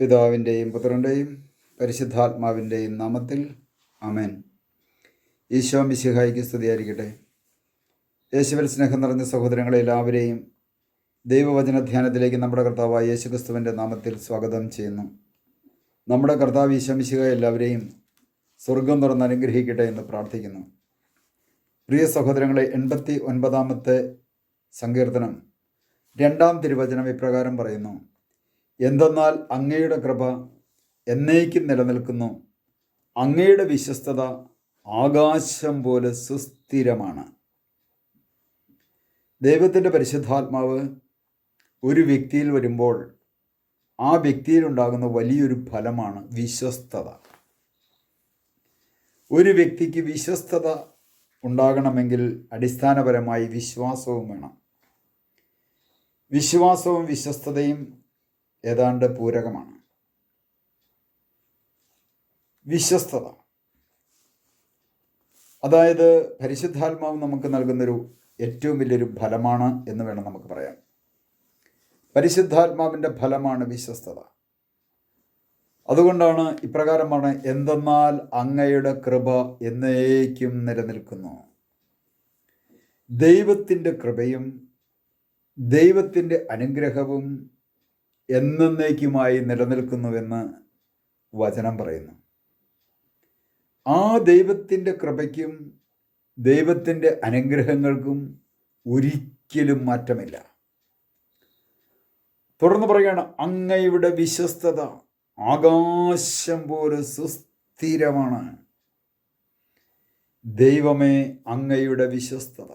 പിതാവിന്റെയും പുത്രന്റെയും പരിശുദ്ധാത്മാവിന്റെയും നാമത്തിൽ അമേൻ ഈശോ മിശിഹായിക്ക് സ്തുതിയായിരിക്കട്ടെ. യേശുവിൽ സ്നേഹം നിറഞ്ഞ സഹോദരങ്ങളെ എല്ലാവരെയും ദൈവവചന ധ്യാനത്തിലേക്ക് നമ്മുടെ കർത്താവായ യേശുക്രിസ്തുവിന്റെ നാമത്തിൽ സ്വാഗതം ചെയ്യുന്നു. നമ്മുടെ കർത്താവ് ഈശോ മിശിഹ എല്ലാവരെയും സ്വർഗം തുറന്ന് അനുഗ്രഹിക്കട്ടെ എന്ന് പ്രാർത്ഥിക്കുന്നു. പ്രിയ സഹോദരങ്ങളെ എൺപത്തി ഒൻപതാമത്തെ സങ്കീർത്തനം രണ്ടാം തിരുവചനം ഇപ്രകാരം പറയുന്നു. എന്തെന്നാൽ അങ്ങയുടെ കൃപ എന്നേക്കും നിലനിൽക്കുന്നു. അങ്ങയുടെ വിശ്വസ്തത ആകാശം പോലെ സുസ്ഥിരമാണ്. ദൈവത്തിന്റെ പരിശുദ്ധാത്മാവ് ഒരു വ്യക്തിയിൽ വരുമ്പോൾ ആ വ്യക്തിയിലുണ്ടാകുന്ന വലിയൊരു ഫലമാണ് വിശ്വസ്തത. ഒരു വ്യക്തിക്ക് വിശ്വസ്തത ഉണ്ടാകണമെങ്കിൽ അടിസ്ഥാനപരമായി വിശ്വാസവും വേണം. വിശ്വാസവും വിശ്വസ്തതയും ഏതാണ്ട് പൂരകമാണ്. വിശ്വസ്തത. അതായത് പരിശുദ്ധാത്മാവ് നമുക്ക് നൽകുന്നൊരു ഏറ്റവും വലിയൊരു ഫലമാണ് എന്ന് വേണം നമുക്ക് പറയാം പരിശുദ്ധാത്മാവിന്റെ ഫലമാണ് വിശ്വസ്തത. അതുകൊണ്ടാണ് ഇപ്രകാരമാണ് എന്തെന്നാൽ അങ്ങയുടെ കൃപ എന്നേക്കും നിലനിൽക്കുന്നു. ദൈവത്തിന്റെ കൃപയും ദൈവത്തിന്റെ അനുഗ്രഹവും എന്നേക്കുമായി നിലനിൽക്കുന്നുവെന്ന് വചനം പറയുന്നു. ആ ദൈവത്തിന്റെ കൃപയ്ക്കും ദൈവത്തിന്റെ അനുഗ്രഹങ്ങൾക്കും ഒരിക്കലും മാറ്റമില്ല. തുടർന്ന് പറയുകയാണ് അങ്ങയുടെ വിശ്വസ്തത ആകാശം പോലെ സുസ്ഥിരമാണ്. ദൈവമേ അങ്ങയുടെ വിശ്വസ്തത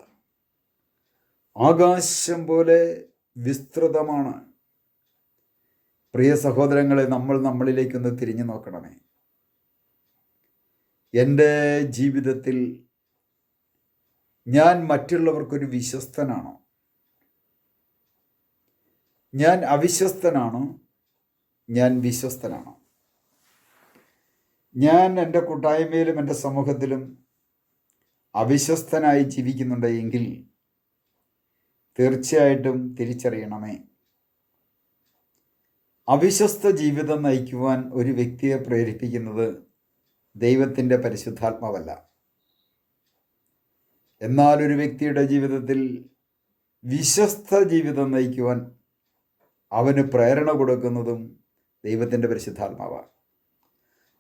ആകാശം പോലെ വിസ്തൃതമാണ്. പ്രിയ സഹോദരങ്ങളെ നമ്മൾ നമ്മളിലേക്കൊന്ന് തിരിഞ്ഞു നോക്കണമേ. എന്റെ ജീവിതത്തിൽ ഞാൻ മറ്റുള്ളവർക്കൊരു വിശ്വസ്തനാണോ? ഞാൻ അവിശ്വസ്തനാണോ? ഞാൻ വിശ്വസ്തനാണോ? ഞാൻ എന്റെ കൂട്ടായ്മയിലും എന്റെ സമൂഹത്തിലും അവിശ്വസ്തനായി ജീവിക്കുന്നുണ്ടെങ്കിൽ തീർച്ചയായിട്ടും തിരിച്ചറിയണമേ. അവിശ്വസ്ത ജീവിതം നയിക്കുവാൻ ഒരു വ്യക്തിയെ പ്രേരിപ്പിക്കുന്നത് ദൈവത്തിന്റെ പരിശുദ്ധാത്മാവല്ല. എന്നാൽ ഒരു വ്യക്തിയുടെ ജീവിതത്തിൽ വിശ്വസ്ത ജീവിതം നയിക്കുവാൻ അവന് പ്രേരണ കൊടുക്കുന്നതും ദൈവത്തിന്റെ പരിശുദ്ധാത്മാവാണ്.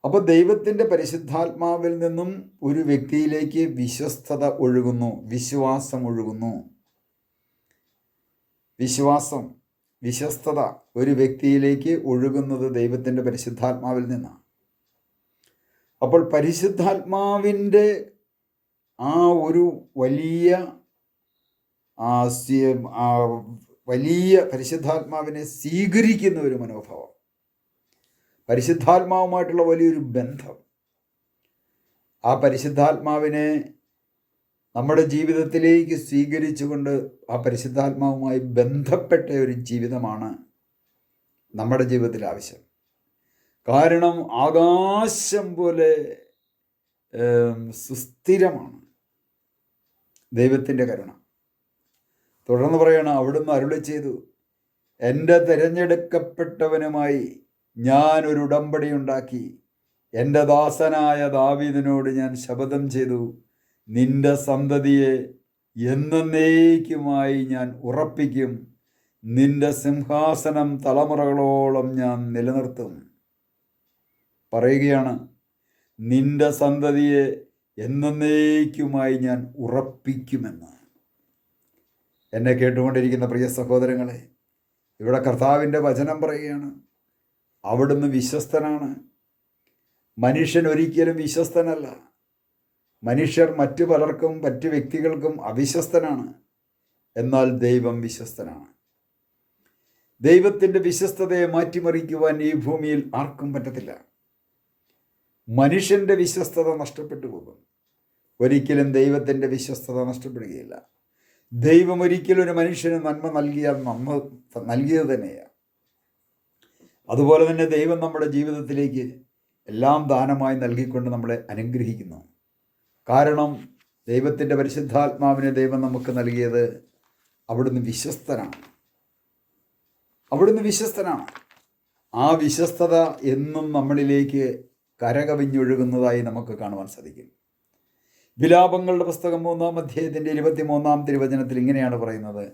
അപ്പോൾ ദൈവത്തിന്റെ പരിശുദ്ധാത്മാവിൽ നിന്നും ഒരു വ്യക്തിയിലേക്ക് വിശ്വസ്തത ഒഴുകുന്നു വിശ്വാസം ഒഴുകുന്നു. വിശ്വാസം വിശ്വസ്തത ഒരു വ്യക്തിയിലേക്ക് ഒഴുകുന്നത് ദൈവത്തിന്റെ പരിശുദ്ധാത്മാവിൽ നിന്നാണ്. അപ്പോൾ പരിശുദ്ധാത്മാവിന്റെ ആ ഒരു വലിയ വലിയ പരിശുദ്ധാത്മാവിനെ സ്വീകരിക്കുന്ന ഒരു മനോഭാവം. പരിശുദ്ധാത്മാവുമായിട്ടുള്ള വലിയൊരു ബന്ധം. ആ പരിശുദ്ധാത്മാവിനെ നമ്മുടെ ജീവിതത്തിലേക്ക് സ്വീകരിച്ചുകൊണ്ട് ആ പരിശുദ്ധാത്മാവുമായി ബന്ധപ്പെട്ട ഒരു ജീവിതമാണ് നമ്മുടെ ജീവിതത്തിൽ ആവശ്യം. കാരണം ആകാശം പോലെ സുസ്ഥിരമാണ് ദൈവത്തിന്റെ കരുണ. തുടർന്ന് പറയണം അവിടുന്ന് അരുളി ചെയ്തു എന്റെ തിരഞ്ഞെടുക്കപ്പെട്ടവനുമായി ഞാൻ ഒരു ഉടമ്പടി ഉണ്ടാക്കി. എന്റെ ദാസനായ ദാവീദിനോട് ഞാൻ ശപഥം ചെയ്തു. നിന്റെ സന്തതിയെ എന്നേക്കുമായി ഞാൻ ഉറപ്പിക്കും. നിന്റെ സിംഹാസനം തലമുറകളോളം ഞാൻ നിലനിർത്തും. പറയുകയാണ് നിന്റെ സന്തതിയെ എന്നേക്കുമായി ഞാൻ ഉറപ്പിക്കുമെന്ന്. എന്നെ കേട്ടുകൊണ്ടിരിക്കുന്ന പ്രിയ സഹോദരങ്ങളെ ഇവിടെ കർത്താവിന്റെ വചനം പറയുകയാണ് അവിടുന്ന് വിശ്വസ്തനാണ്. മനുഷ്യൻ ഒരിക്കലും വിശ്വസ്തനല്ല. മനുഷ്യർ മറ്റു പലർക്കും മറ്റു വ്യക്തികൾക്കും അവിശ്വസ്തനാണ്. എന്നാൽ ദൈവം വിശ്വസ്തനാണ്. ദൈവത്തിന്റെ വിശ്വസ്തതയെ മാറ്റിമറിക്കുവാൻ ഈ ഭൂമിയിൽ ആർക്കും പറ്റത്തില്ല. മനുഷ്യന്റെ വിശ്വസ്തത നഷ്ടപ്പെട്ടു പോകും. ഒരിക്കലും ദൈവത്തിന്റെ വിശ്വസ്തത നഷ്ടപ്പെടുകയില്ല. ദൈവം ഒരിക്കലും ഒരു മനുഷ്യന് നന്മ നൽകിയാൽ നന്മ നൽകിയത് തന്നെയാണ് അതുപോലെ തന്നെ ദൈവം നമ്മുടെ ജീവിതത്തിലേക്ക് എല്ലാം ദാനമായി നൽകിക്കൊണ്ട് നമ്മളെ അനുഗ്രഹിക്കുന്നു. കാരണം ദൈവത്തിന്റെ പരിശുദ്ധാത്മാവിനെ ദൈവം നമുക്ക് നൽകിയത് അവിടുന്ന് വിശ്വസ്തനാണ്. അവിടുന്ന് വിശ്വസ്തനാണ്. ആ വിശ്വസ്തത എന്നും നമ്മളിലേക്ക് കരകവിഞ്ഞൊഴുകുന്നതായി നമുക്ക് കാണുവാൻ സാധിക്കും. വിലാപങ്ങളുടെ പുസ്തകം മൂന്നാം അധ്യായത്തിന്റെ ഇരുപത്തി മൂന്നാം തിരുവചനത്തിൽ ഇങ്ങനെയാണ് പറയുന്നത്.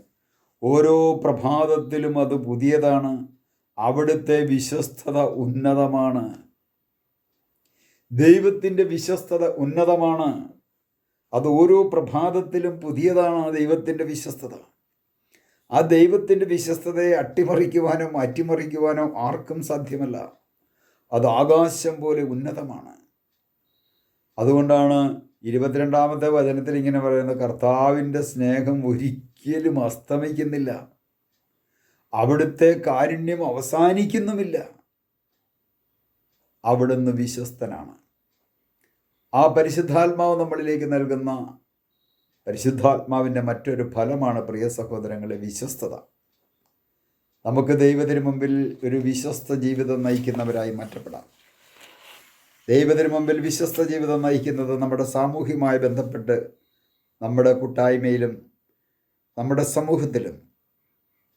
ഓരോ പ്രഭാതത്തിലും അത് പുതിയതാണ്. അവിടുത്തെ വിശ്വസ്തത ഉന്നതമാണ്. ദൈവത്തിന്റെ വിശ്വസ്തത ഉന്നതമാണ്. അത് ഓരോ പ്രഭാതത്തിലും പുതിയതാണ് ആ ദൈവത്തിന്റെ വിശ്വസ്തത. ആ ദൈവത്തിന്റെ വിശ്വസ്തതയെ അട്ടിമറിക്കുവാനോ മാറ്റിമറിക്കുവാനോ ആർക്കും സാധ്യമല്ല. അത് ആകാശം പോലെ ഉന്നതമാണ്. അതുകൊണ്ടാണ് ഇരുപത്തിരണ്ടാമത്തെ വചനത്തിൽ ഇങ്ങനെ പറയുന്നത് കർത്താവിന്റെ സ്നേഹം ഒരിക്കലും അസ്തമിക്കുന്നില്ല. അവിടുത്തെ കാരുണ്യം അവസാനിക്കുന്നുമില്ല. അവിടുന്ന് വിശ്വസ്തനാണ്. ആ പരിശുദ്ധാത്മാവ് നമ്മളിലേക്ക് നൽകുന്ന പരിശുദ്ധാത്മാവിന്റെ മറ്റൊരു ഫലമാണ് പ്രിയ സഹോദരങ്ങളെ വിശ്വസ്തത. നമുക്ക് ദൈവത്തിന് മുമ്പിൽ ഒരു വിശ്വസ്ത ജീവിതം നയിക്കുന്നവരായി മാറ്റപ്പെടാം. ദൈവത്തിന് മുമ്പിൽ വിശ്വസ്ത ജീവിതം നയിക്കുന്നത് നമ്മുടെ സാമൂഹ്യമായി ബന്ധപ്പെട്ട് നമ്മുടെ കൂട്ടായ്മയിലും നമ്മുടെ സമൂഹത്തിലും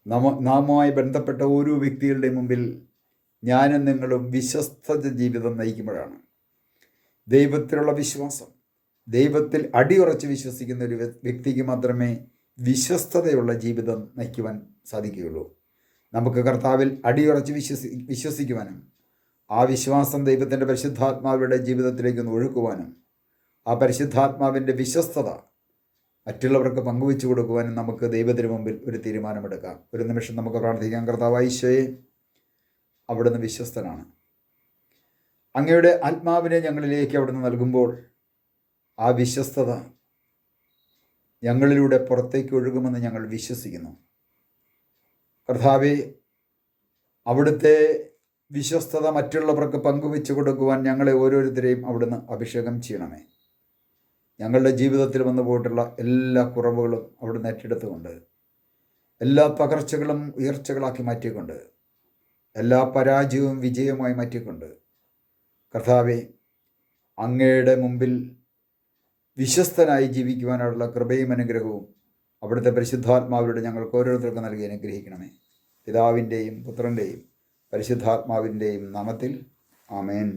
നമ നാമുമായി ബന്ധപ്പെട്ട ഓരോ വ്യക്തികളുടെ മുമ്പിൽ ഞാനും നിങ്ങളും വിശ്വസ്ത ജീവിതം നയിക്കുമ്പോഴാണ്. ദൈവത്തിലുള്ള വിശ്വാസം. ദൈവത്തിൽ അടിയുറച്ച് വിശ്വസിക്കുന്ന ഒരു വ്യക്തിക്ക് മാത്രമേ വിശ്വസ്തതയുള്ള ജീവിതം നയിക്കുവാൻ സാധിക്കുകയുള്ളൂ. നമുക്ക് കർത്താവിൽ അടിയുറച്ച് വിശ്വസി വിശ്വസിക്കുവാനും ആ വിശ്വാസം ദൈവത്തിന്റെ പരിശുദ്ധാത്മാവിയുടെ ജീവിതത്തിലേക്ക് ഒന്ന് ഒഴുക്കുവാനും ആ പരിശുദ്ധാത്മാവിന്റെ വിശ്വസ്തത മറ്റുള്ളവർക്ക് പങ്കുവെച്ചു കൊടുക്കുവാനും നമുക്ക് ദൈവത്തിന് മുമ്പിൽ ഒരു തീരുമാനമെടുക്കാം. ഒരു നിമിഷം നമുക്ക് പ്രാർത്ഥിക്കാം. കർത്താവ് ഈശോയെ അവിടുന്ന് വിശ്വസ്തനാണ്. അങ്ങയുടെ ആത്മാവിനെ ഞങ്ങളിലേക്ക് അവിടുന്ന് നൽകുമ്പോൾ ആ വിശ്വസ്തത ഞങ്ങളിലൂടെ പുറത്തേക്ക് ഒഴുകുമെന്ന് ഞങ്ങൾ വിശ്വസിക്കുന്നു. കർത്താവെ അവിടുത്തെ വിശ്വസ്തത മറ്റുള്ളവർക്ക് പങ്കുവെച്ചു കൊടുക്കുവാൻ ഞങ്ങളെ ഓരോരുത്തരെയും അവിടുന്ന് അഭിഷേകം ചെയ്യണമേ. ഞങ്ങളുടെ ജീവിതത്തിൽ വന്നു പോയിട്ടുള്ള എല്ലാ കുറവുകളും അവിടുന്ന് ഏറ്റെടുത്തുകൊണ്ട് എല്ലാ പകർച്ചകളും ഉയർച്ചകളാക്കി മാറ്റിക്കൊണ്ട് എല്ലാ പരാജയവും വിജയമായി മാറ്റിക്കൊണ്ട് കർത്താവെ അങ്ങയുടെ മുമ്പിൽ വിശ്വസ്തനായി ജീവിക്കുവാനുള്ള കൃപയും അനുഗ്രഹവും അവിടുത്തെ പരിശുദ്ധാത്മാവിലൂടെ ഞങ്ങൾക്ക് ഓരോരുത്തർക്കും നൽകി അനുഗ്രഹിക്കണമേ. പിതാവിന്റെയും പുത്രന്റെയും പരിശുദ്ധാത്മാവിന്റെയും നാമത്തിൽ ആമേൻ.